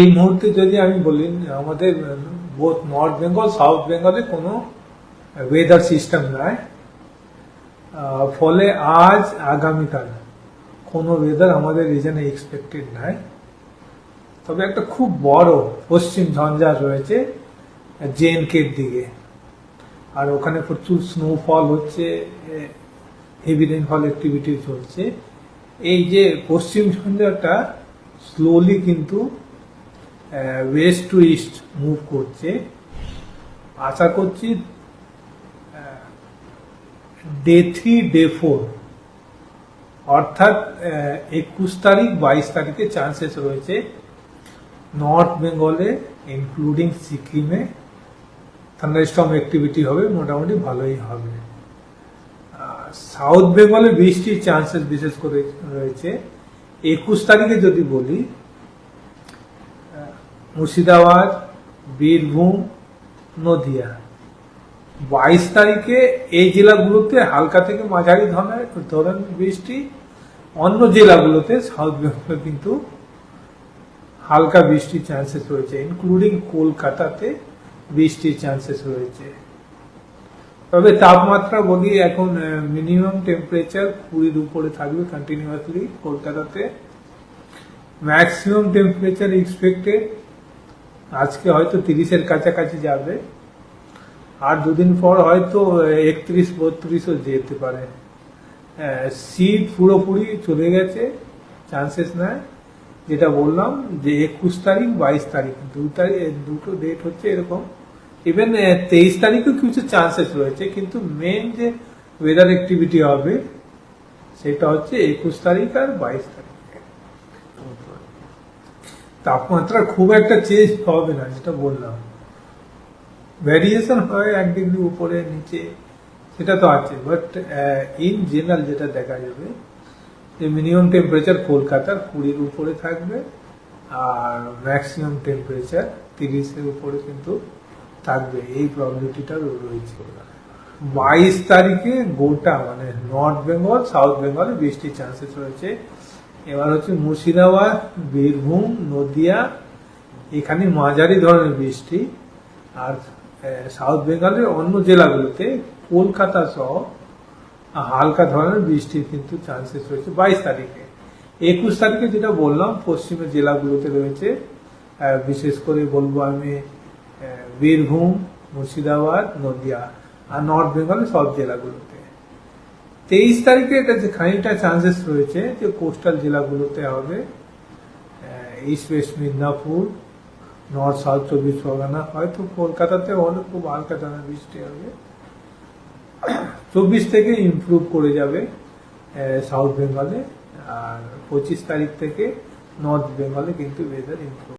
এই মুহূর্তে যদি আমি বলি, আমাদের বোথ নর্থ বেঙ্গল সাউথ বেঙ্গলে কোনো ওয়েদার সিস্টেম নাই। ফলে আজ আগামীকাল কোনো ওয়েদার আমাদের রিজনে এক্সপেক্টেড নাই। তবে একটা খুব বড় পশ্চিম ঝঞ্ঝার রয়েছে জেএনকের দিকে। আর ওখানে প্রচুর স্নোফল হচ্ছে হেভি রেনফল অ্যাক্টিভিটি চলছে। এই যে পশ্চিম ঝঞ্ঝাটা স্লোলি কিন্তু ওয়েস্ট টু ইস্ট মুভ করছে। আশা করছি ডে থ্রি ডে ফোর অর্থাৎ একুশ তারিখ, বাইশ তারিখে চান্সেস রয়েছে নর্থ বেঙ্গলে ইনক্লুডিং সিকিমে থান্ডারস্টর্ম অ্যাক্টিভিটি হবে, মোটামুটি ভালোই হবে। সাউথ বেঙ্গলে বৃষ্টির চান্সেস বিশেষ করে রয়েছে। একুশ তারিখে যদি বলি মুর্শিদাবাদ, বীরভূম, নদিয়া। বাইশ তারিখে এই জেলাগুলোতে হালকা থেকে মাঝারি ধরনের ধরনের বৃষ্টি। অন্য জেলাগুলোতে সাউথ বেঙ্গলে কিন্তু হালকা বৃষ্টির চান্সেস রয়েছে ইনক্লুডিং কলকাতাতে বৃষ্টির চান্সেস রয়েছে। তবে তাপমাত্রা বলি এখন মিনিমাম টেম্পারেচার কুড়ির উপরে থাকবে কন্টিনিউয়াসলি কলকাতাতে। ম্যাক্সিমাম টেম্পারেচার এক্সপেক্টেড আজকে হয়তো তিরিশের কাছাকাছি যাবে। আর দুদিন পর হয়তো একত্রিশ, বত্রিশও যেতে পারে। শীত পুরোপুরি চলে গেছে চান্সেস নাই। যেটা বললাম যে একুশ তারিখ, বাইশ তারিখ, দু তারিখ, দুটো ডেট হচ্ছে এরকম। ইভেন তেইশ তারিখেও কিছু চান্সেস রয়েছে, কিন্তু মেন যে ওয়েদার অ্যাক্টিভিটি হবে, সেটা হচ্ছে একুশ তারিখ আর বাইশ তারিখ। তাপমাত্রা খুব একটা চেঞ্জ হবে না, যেটা বললাম। ভ্যারিয়েশন হয় এক ডিগ্রি উপরে, নিচে, সেটা তো আছে। বাট ইন জেনারেল যেটা দেখা যাবে, যে মিনিমাম টেম্পারেচার কলকাতার কুড়ির উপরে থাকবে, আর ম্যাক্সিমাম টেম্পারেচার তিরিশের উপরে কিন্তু থাকবে। এই প্রবলিটিটা রয়েছে। বাইশ তারিখে গোটা মানে নর্থ বেঙ্গল সাউথ বেঙ্গলে বৃষ্টির চান্সেস রয়েছে। এবার হচ্ছে মুর্শিদাবাদ, বীরভূম, নদিয়া, এখানে মাঝারি ধরনের বৃষ্টি আর সাউথ বেঙ্গলের অন্য জেলাগুলোতে কলকাতা সহ হালকা ধরনের বৃষ্টির কিন্তু চান্সেস রয়েছে বাইশ তারিখে। একুশ তারিখে যেটা বললাম, পশ্চিমের জেলাগুলোতে রয়েছে বিশেষ করে বলব আমি বীরভূম, মুর্শিদাবাদ, নদিয়া আর নর্থ বেঙ্গলের সব জেলাগুলোতে। তেইশ তারিখে এটা যে খানিকটা চান্সেস রয়েছে যে কোস্টাল জেলাগুলোতে হবে east west Midnapore north south চব্বিশ পরগনা, হয়তো কলকাতাতে অনেক খুব হালকা ধরনের বৃষ্টি হবে। চব্বিশ থেকে ইমপ্রুভ করে যাবে সাউথ বেঙ্গলে আর পঁচিশ তারিখ থেকে নর্থ বেঙ্গলে কিন্তু ওয়েদার ইমপ্রুভ